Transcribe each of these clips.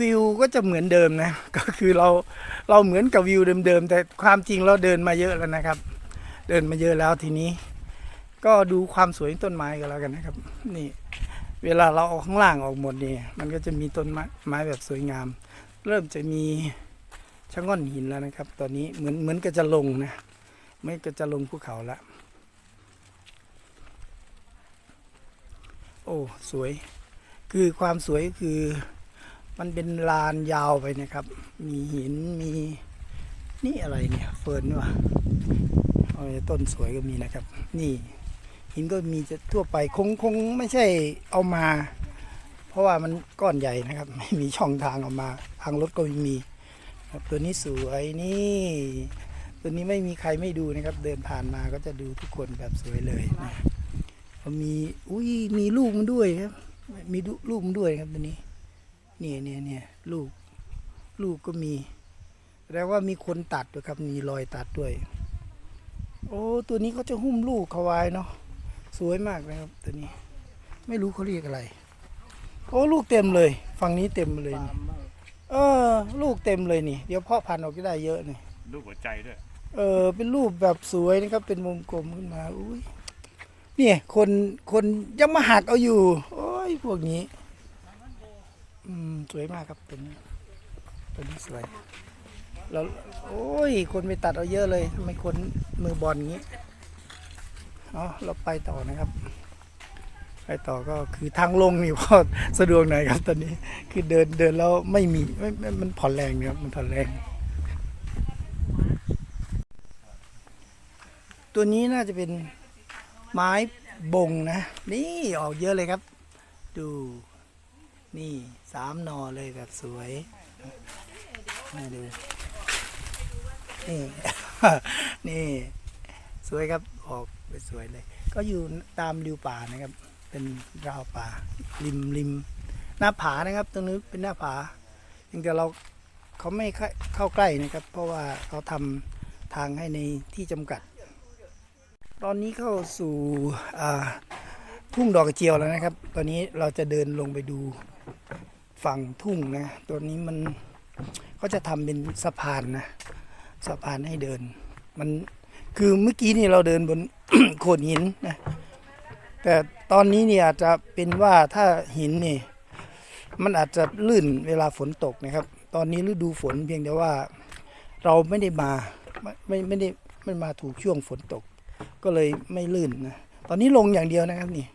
วิวก็จะเหมือนเดิมนะ ก็คือเราเราเหมือนกับวิวเดิมๆ แต่ความจริงเราเดินมาเยอะแล้วนะครับ เดินมาเยอะแล้วทีนี้ ก็ดูความสวยต้นไม้กันแล้วกันนะครับ นี่ เวลาเราเอาข้างล่างออกหมดนี่มันก็จะมีต้นไม้ไมแบบสวยงาม เริ่มจะมีชะง่อนหินแล้วนะครับ ตอนนี้เหมือนเหมือนก็จะลงนะไม่ก็จะลงภูเขาละโอ้สวย คือความสวยคือ มันเป็นลานยาวไปนะครับ มีหินมีนี่อะไรเนี่ยเฟิร์นวะต้นสวยก็มีนะครับ นี่หินก็มีจะทั่วไปคงคงไม่ใช่เอามา เพราะว่ามันก้อนใหญ่นะครับ ไม่มีช่องทางออกมา ทางรถก็ไม่มีครับตัวนี้สวยนี่ตัวนี้ไม่มีใครไม่ดูนะครับ เดินผ่านมาก็จะดูทุกคนแบบสวยเลยนะมีอุ้ยมีลูกมันด้วยครับ มีลูลูกมันด้วยครับตัวนี้ เนี่ยเนี่ยเนี่ยลูกลูกก็มีแสดงว่ามีคนตัดด้วยครับมีรอยตัดด้วย โอ้ตัวนี้เขาจะหุ้มลูกเขาไว้เนาะสวยมากนะครับตัวนี้ ไม่รู้เขาเรียกอะไร โอ้ลูกเต็มเลย ฝั่งนี้เต็มเลยนี่เออ ลูกเต็มเลยนี่ เดี๋ยวเพ่อพันธุ์ออกก็ได้เยอะนี่รูปหัวใจด้วย เออ เป็นรูปแบบสวยนะครับ เป็นวงกลมขึ้นมา อุ้ย เนี่ย คน คนยังมาหักเอาอยู่ โอ้ย พวกนี้ อืมสวยมากครับตัวนี้ตัวนี้สวย แล้วโอ้ย คนไปตัดเอาเยอะเลยทำไมคนมือบอลงี้อ๋อเราไปต่อนะครับ ไปต่อก็คือทางลงนี่พอสะดวกหน่อยครับตอนนี้ คือเดินเดินแล้วไม่มีไม่ไม่มันผ่อนแรงนะครับมันผ่อนแรง ตัวนี้น่าจะเป็นไม้บงนะ นี่ออกเยอะเลยครับ ดู นี่สามนอเลยแบบสวยมาดูนี่ นี่สวยครับออกไปสวยเลย ก็อยู่ตามริวป่านะครับ เป็นราวป่า ริมริมหน้าผานะครับ ตรงนี้เป็นหน้าผาเพียงแต่เราเขาไม่เข้าใกล้นะครับ เพราะว่าเขาทำทางให้ในที่จำกัด ตอนนี้เข้าสู่ทุ่งดอกกระเจียวแล้วนะครับ ตอนนี้เราจะเดินลงไปดู ฝั่งทุ่งนะ ตัวนี้มันเขาจะทำเป็นสะพานนะสะพานให้เดิน มันคือเมื่อกี้นี่เราเดินบนโขดหินนะแต่ตอนนี้เนี่ยอาจจะเป็นว่าถ้าหินนี่ มันอาจจะลื่นเวลาฝนตกนะครับ ตอนนี้ฤดูฝนเพียงแต่ว่าเราไม่ได้มาไม่ไม่ได้ไม่มาถูกช่วงฝนตก ก็เลยไม่ลื่นนะตอนนี้ลงอย่างเดียวนะครับนี่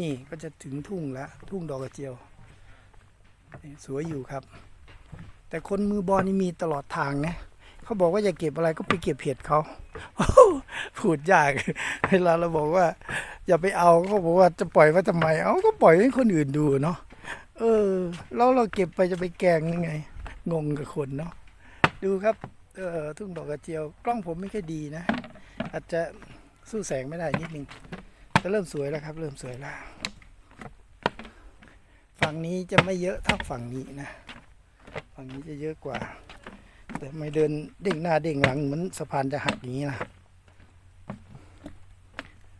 นี่ก็จะถึงทุ่งแล้วทุ่งดอกกระเจียว สวยอยู่ครับ แต่คนมือบอลนี่มีตลอดทางนะเขาบอกว่าอย่าเก็บอะไรก็ไปเก็บเห็ดเขาพูดยาก เวลาเราบอกว่า อย่าไปเอาเขาบอกว่าจะปล่อยไว้ทำไม เอาก็ปล่อยให้คนอื่นดูเนาะเออแล้วเราเก็บไปจะไปแกงยังไง งงกับคนเนาะดูครับเออทุ่งดอกกระเจียว กล้องผมไม่ค่อยดีนะ อาจจะสู้แสงไม่ได้นิดนึงแต่เริ่มสวยแล้วครับ เริ่มสวยแล้ว ฝั่งนี้จะไม่เยอะเท่าฝั่งนี้นะ ฝั่งนี้จะเยอะกว่า แต่ไม่เดินเด้งหน้าเด้งหลังเหมือนสะพานจะหักอย่างนี้นะ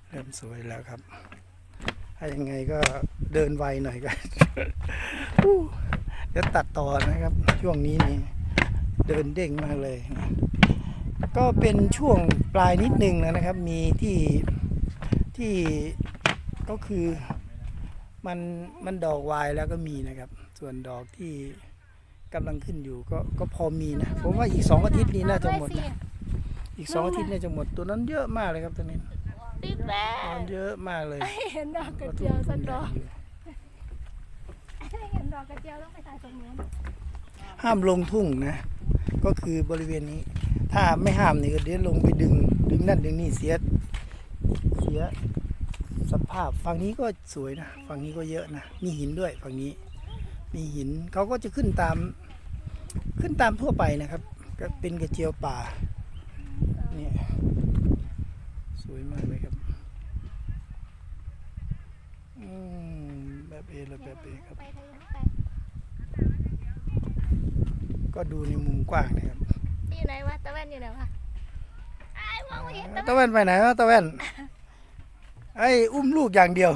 เริ่มสวยแล้วครับ ถ้ายังไงก็เดินไวหน่อยก็อู้เดี๋ยวตัดต่อนะครับ ช่วงนี้นี่เดินเด้งมากเลยนะก็เป็นช่วงปลายนิดนึงนะครับ มีที่ที่ก็คือ มันมันดอกวายแล้วก็มีนะครับ ส่วนดอกที่กำลังขึ้นอยู่ก็ก็พอมีนะ ผมว่าอีกสองอาทิตย์นี้น่าจะหมดนะอีกสองอาทิตย์น่าจะหมดตัวนั้นเยอะมากเลยครับตัวนี้ติดแม่มันเยอะมากเลยเห็นดอกกระเจียวสักดอกเห็นดอกกระเจียวต้องไปถ่ายตรงนู้นห้ามลงทุ่งนะ ก็คือบริเวณนี้ ถ้าไม่ห้ามนี่ก็เดี๋ยวลงไปดึง ดึงนั่นดึงนี่เสียเสีย สภาพฝั่งนี้ก็สวยนะฝั่งนี้ก็เยอะนะ มีหินด้วยฝั่งนี้ มีหินเขาก็จะขึ้นตาม ขึ้นตามทั่วไปนะครับ ก็เป็นกระเจียวป่าเนี่ยสวยมากเลยครับอืมแบบเอและแบบเอครับไปทางนู้นไปก็ดูในมุมกว้างนะครับอยู่ไหนวะตะแว่นอยู่ไหนวะไอ้ายมองไม่เห็นตะตะแว่นแว่นไปไหนวะตะแว่น ไอ้อุ้มลูกอย่างเดียว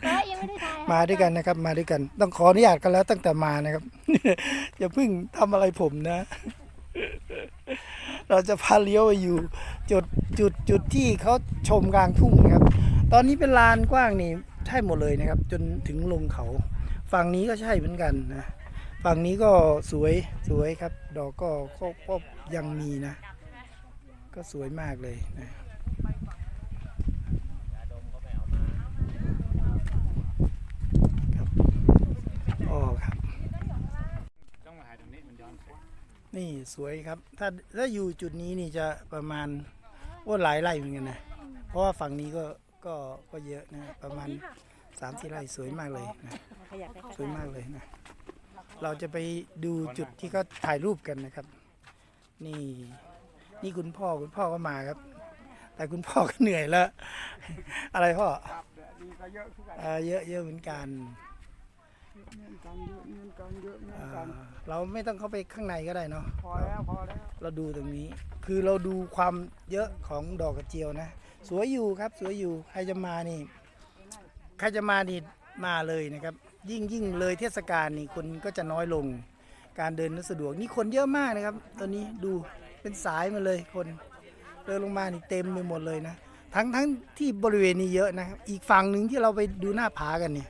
แต่ว่ายังไม่ได้ถ่ายมาด้วยกันนะครับ มาด้วยกัน ต้องขออนุญาตกันแล้วตั้งแต่มานะครับ อย่าเพิ่งทำอะไรผมนะ เราจะพาเลี้ยวไปอยู่ จุดจุดจุดที่เขาชมกลางทุ่งนะครับ ตอนนี้เป็นลานกว้างนี่ใช่หมดเลยนะครับ จนถึงลงเขา ฝั่งนี้ก็ใช่เหมือนกันนะ ฝั่งนี้ก็สวยสวยครับ ดอกก็ก็ก็ยังมีนะ ก็สวยมากเลยนะอ๋อครับ ต้องมาถ่ายตรงนี้มันย้อนแสง นี่สวยครับ ถ้าถ้าอยู่จุดนี้นี่จะประมาณว่าหลายไร่เหมือนกันนะ เพราะว่าฝั่งนี้ก็ก็ก็เยอะนะประมาณสามสี่ไร่สวยมากเลยนะสวยมากเลยนะ เราจะไปดูจุดที่เขาถ่ายรูปกันนะครับ นี่ นี่คุณพ่อคุณพ่อก็มาครับ แต่คุณพ่อก็เหนื่อยแล้ว อะไรพ่อ ครับดีก็เยอะขึ้นกัน เอ่อเยอะเยอะเหมือนกัน เงินกันเยอะเงินกันเยอะเงินเอ่กันอเราไม่ต้องเข้าไปข้างในก็ได้เนาะพอแล้วพอแล้วเราดูตรงนี้ คือเราดูความเยอะของดอกกระเจียวนะ สวยอยู่ครับสวยอยู่ใครจะมานี่ใครจะมานี่มาเลยนะครับ ยิ่งยิ่งเลยเทศกาลนี่คนก็จะน้อยลง การเดินก็สะดวกนี่คนเยอะมากนะครับ ตอนนี้ดูเป็นสายมาเลยคนเดินลงมานี่เต็มไปหมดเลยนะทั้งทั้งที่บริเวณนี้เยอะนะครับ อีกฝั่งหนึ่งที่เราไปดูหน้าผากันเนี่ย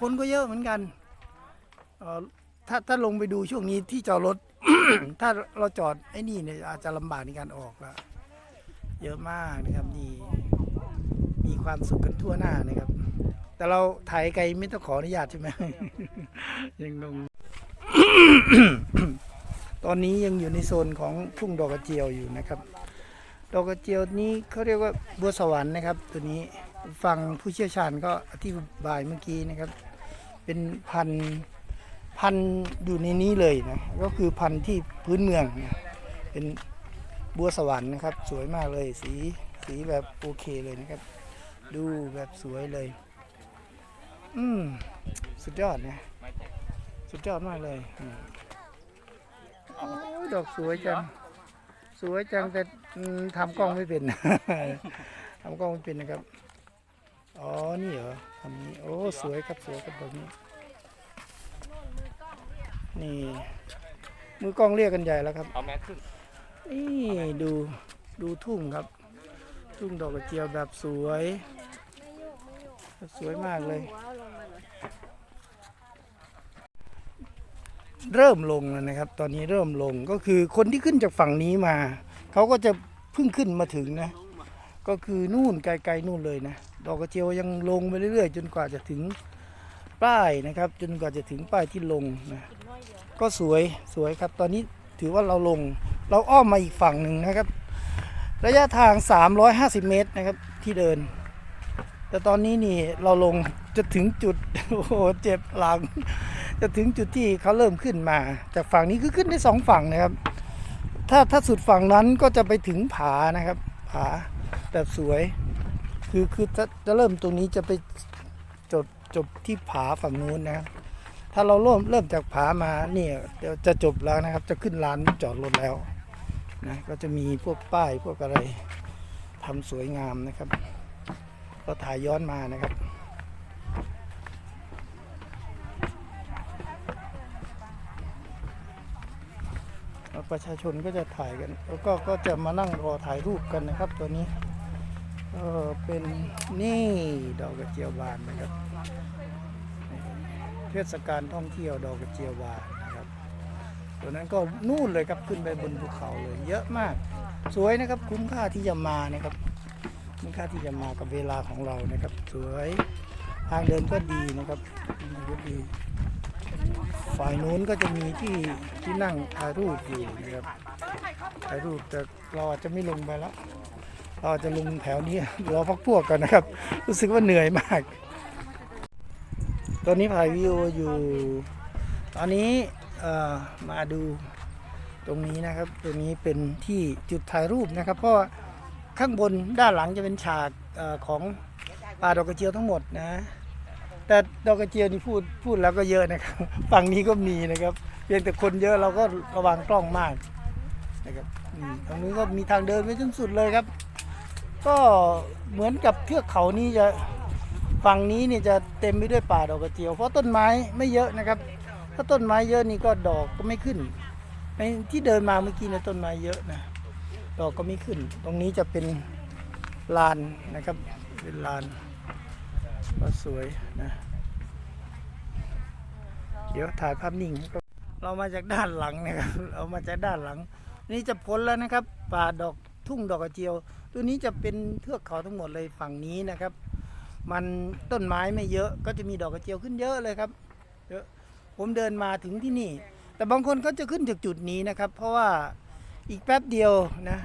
คนก็เยอะเหมือนกันเอ่อ ถ้าถ้าลงไปดูช่วงนี้ที่จอดรถ ถ้าเราจอดไอ้นี่เนี่ยอาจจะลำบากในการออกละเยอะมากนะครับนี่มีความสุขกันทั่วหน้านะครับ แต่เราถ่ายไกลไม่ต้องขออนุญาตใช่ไหมยังงงตอนนี้ยังอยู่ในโซนของทุ่งดอกกระเจียวอยู่นะครับ ดอกกระเจียวนี้เขาเรียกว่าบัวสวรรค์นะครับ ตัวนี้ฟังผู้เชี่ยวชาญก็อธิบายเมื่อกี้นะครับ เป็นพันธุ์ พันธุ์อยู่ในนี้เลยนะ ก็คือพันธุ์ที่พื้นเมืองนะเป็นบัวสวรรค์นะครับ สวยมากเลยสีสีแบบโอเคเลยนะครับ ดูแบบสวยเลย อืมสุดยอดนะสุดยอดมากเลยโอ้ดอกสวยจัง สวยจังแต่ทำกล้องไม่เป็นทำกล้องไม่เป็นนะครับ อ๋อ นี่เหรอทำนี้ โอ้ สวยครับ สวยครับแบบนี้ นี่ มือกล้องเรียกกันใหญ่แล้วครับ เอาแมสขึ้น นี่ดูดูทุ่งครับ ทุ่งดอกกระเจียวแบบสวยสวยมากเลย เริ่มลงแล้วนะครับ ตอนนี้เริ่มลงก็คือคนที่ขึ้นจากฝั่งนี้มา เขาก็จะเพิ่งขึ้นมาถึงนะ ก็คือนู่นไกลๆนู่นเลยนะ ดอกกระเจียวยังลงไปเรื่อยๆ จนกว่าจะถึงป้ายนะครับ จนกว่าจะถึงป้ายที่ลงนะ ก็สวยสวยครับ ตอนนี้ถือว่าเราลงเราอ้อมมาอีกฝั่งหนึ่งนะครับ ระยะทาง 350 เมตรนะครับที่เดิน แต่ตอนนี้นี่เราลงจะถึงจุดโอ้โหเจ็บหลัง จะถึงจุดที่เขาเริ่มขึ้นมา จากฝั่งนี้คือขึ้นได้สองฝั่งนะครับ ถ้าถ้าสุดฝั่งนั้นก็จะไปถึงผานะครับผาแบบสวย คือคือจะจะเริ่มตรงนี้จะไปจบจบที่ผาฝั่งนู้นนะครับ ถ้าเราเริ่มเริ่มจากผามาเนี่ยเดี๋ยวจะจบแล้วนะครับ จะขึ้นลานจอดรถแล้วนะก็จะมีพวกป้ายพวกอะไรทำสวยงามนะครับ ก็ถ่ายย้อนมานะครับประชาชนก็จะถ่ายกัน แล้วก็ก็จะมานั่งรอถ่ายรูปกันนะครับ ตัวนี้เออเป็นนี่ดอกกระเจียวบานนะครับ ทศกาลท่องเที่ยวดอกกระเจียวบานนะครับตัวนั้นก็นู่นเลยครับขึ้นไปบนภูเขาเลย เยอะมาก สวยนะครับคุ้มค่าที่จะมานะครับคุ้มค่าที่จะมากับเวลาของเรานะครับ สวยทางเดินก็ดีนะครับดีก็ดีฝ่ายนู้นก็จะมีที่ที่นั่งถ่ายรูปอยู่นะครับถ่ายรูปแต่เราอาจจะไม่ลงไปแล้วเราอจจะลงแถวนี้รอพักพวกกันนะครับ รู้สึกว่าเหนื่อยมาก ตอนนี้ถ่ายวิดีโออยู่ ตอนนี้มาดูตรงนี้นะครับ ตรงนี้เป็นที่จุดถ่ายรูปนะครับ เพราะข้างบนด้านหลังจะเป็นฉากอของป่าดอกกระเจียวทั้งหมดนะ แต่ดอกกระเจียวนี่พูดพูดแล้วก็เยอะนะครับ ฝั่งนี้ก็มีนะครับ เพียงแต่คนเยอะเราก็ระวังกล้องมากนะครับตรงนี้ก็มีทางเดินไปจนสุดเลยครับ ก็เหมือนกับเทือกเขานี้จะ ฝั่งนี้เนี่ยจะเต็มไปด้วยป่าดอกกระเจียว เพราะต้นไม้ไม่เยอะนะครับ ถ้าต้นไม้เยอะนี่ก็ดอกก็ไม่ขึ้นในที่เดินมาเมื่อกี้เนยต้นไม้เยอะนะดอกก็ไม่ขึ้น ตรงนี้จะเป็นลานนะครับเป็นลานก็สวยนะเดี๋ยวถ่ายภาพนิ่งเรามาจากด้านหลังนะครับเรามาจากด้านหลัง นี่จะพ้นแล้วนะครับ ป่าดอกทุ่งดอกกระเจียว ตัวนี้จะเป็นเทือกเขาทั้งหมดเลยฝั่งนี้นะครับ มันต้นไม้ไม่เยอะก็จะมีดอกกระเจียวขึ้นเยอะเลยครับเยอะผมเดินมาถึงที่นี่ แต่บางคนก็จะขึ้นจากจุดนี้นะครับ เพราะว่าอีกแป๊บเดียวนะ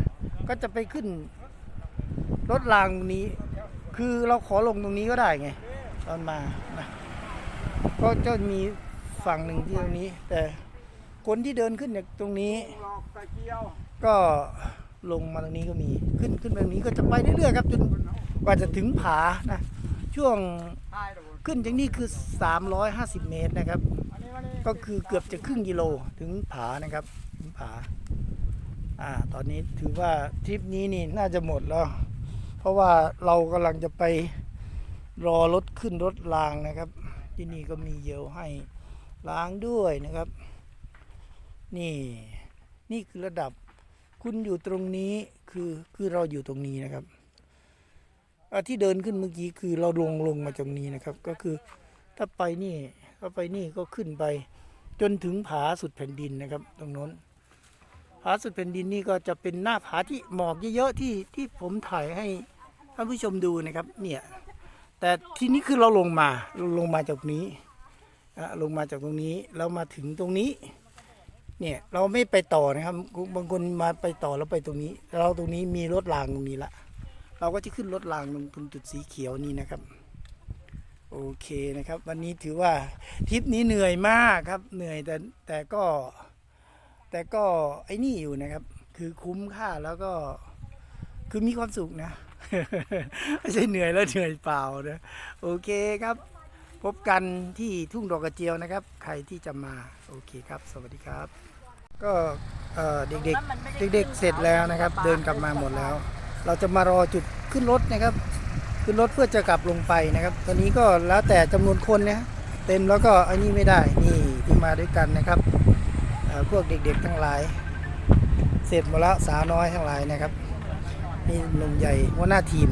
ก็จะไปขึ้นรถรางตรงนี้ คือเราขอลงตรงนี้ก็ได้ไง ตอนมานะก็จะมีฝั่งหนึ่งที่ตรงนี้ แต่คนที่เดินขึ้นจากตรงนี้ ก็ลงมาตรงนี้ก็มีขึ้นขึ้นตรงนี้ก็จะไปเรื่อยๆครับจนกว่าจะถึงผานะ ช่วงขึ้นจากนี่คือ 350 เมตรนะครับอันนี้วันนี้ก็คือเกือบจะครึ่งกิโลถึงผานะครับถึงผาอ่าตอนนี้ถือว่าทริปนี้นี่น่าจะหมดแล้ว เพราะว่าเรากำลังจะไปรอรถขึ้นรถรางนะครับ ที่นี่ก็มีเยลให้ล้างด้วยนะครับ นี่นี่คือระดับคุณอยู่ตรงนี้คือคือเราอยู่ตรงนี้นะครับ ที่เดินขึ้นเมื่อกี้คือเราลงลงมาตรงนี้นะครับ ก็คือถ้าไปนี่ถ้าไปนี่ก็ขึ้นไป จนถึงผาสุดแผ่นดินนะครับ ตรงโน้นผาสุดแผ่นดินนี่ก็จะเป็นหน้าผาที่หมอกเยอะๆที่ที่ผมถ่ายให้ท่านผู้ชมดูนะครับ เนี่ยแต่ทีนี้คือเราลงมาลงมาจากนี้ลงมาจากตรงนี้เรามาถึงตรงนี้เนี่ยเราไม่ไปต่อนะครับ บางคนมาไปต่อแล้วไปตรงนี้ เราตรงนี้มีรถรางตรงนี้ละ เราก็จะขึ้นรถรางตรงตรงจุดสีเขียวนี้นะครับ โอเคนะครับ วันนี้ถือว่าทริปนี้เหนื่อยมากครับ เหนื่อยแต่แต่ก็แต่ก็ไอ้นี่อยู่นะครับ คือคุ้มค่าแล้วก็คือมีความสุขนะไม่ใช่เหนื่อยแล้วเหนื่อยเปล่านะโอเคครับ พบกันที่ทุ่งดอกกระเจียวนะครับ ใครที่จะมาโอเคครับ สวัสดีครับ ก็เอ่อเด็กๆเด็กๆเสร็จแล้วนะครับ เดินกลับมาหมดแล้ว เราจะมารอจุดขึ้นรถนะครับ ขึ้นรถเพื่อจะกลับลงไปนะครับ ตอนนี้ก็แล้วแต่จำนวนคนนะเต็มแล้วก็อันนี้ไม่ได้นี่ที่มาด้วยกันนะครับพวกเด็กๆทั้งหลาย เสร็จหมดแล้วสาวน้อยทั้งหลายนะครับนี่หนุ่มใหญ่หัวหน้าทีม